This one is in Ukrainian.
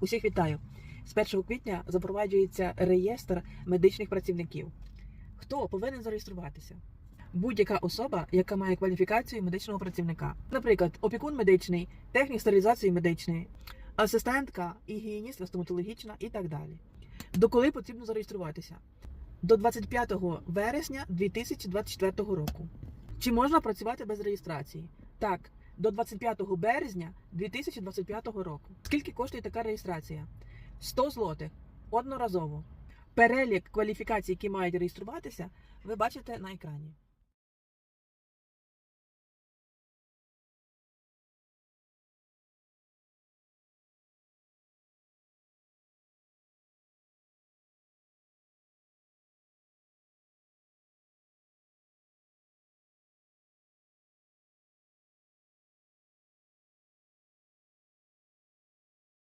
Усіх вітаю! З 1 квітня запроваджується реєстр медичних працівників. Хто повинен зареєструватися? Будь-яка особа, яка має кваліфікацію медичного працівника, наприклад, опікун медичний, технік стерилізації медичної, асистентка, гігієністка стоматологічна і так далі. До коли потрібно зареєструватися? До 25 вересня 2024 року. Чи можна працювати без реєстрації? Так, до 25 березня 2025 року. Скільки коштує така реєстрація? 100 злотих одноразово. Перелік кваліфікацій, які мають реєструватися, ви бачите на екрані.